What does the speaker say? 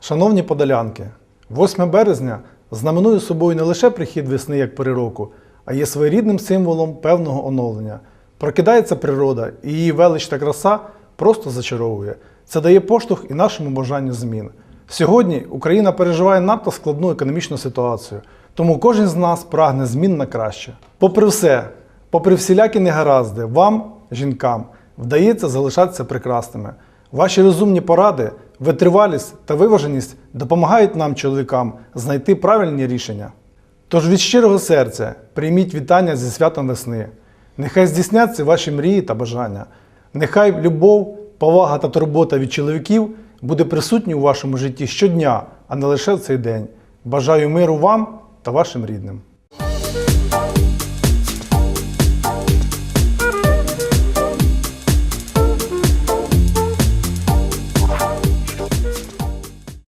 Шановні подолянки, 8 березня знаменує собою не лише прихід весни як пори року, а є своєрідним символом певного оновлення. Прокидається природа, і її велич та краса просто зачаровує. Це дає поштовх і нашому бажанню змін. Сьогодні Україна переживає надто складну економічну ситуацію, тому кожен з нас прагне змін на краще. Попри все, попри всілякі негаразди, вам, жінкам, вдається залишатися прекрасними. Ваші розумні поради, витривалість та виваженість допомагають нам, чоловікам, знайти правильні рішення. Тож від щирого серця прийміть вітання зі святом весни. Нехай здійсняться ваші мрії та бажання. Нехай любов, повага та турбота від чоловіків буде присутній у вашому житті щодня, а не лише в цей день. Бажаю миру вам та вашим рідним.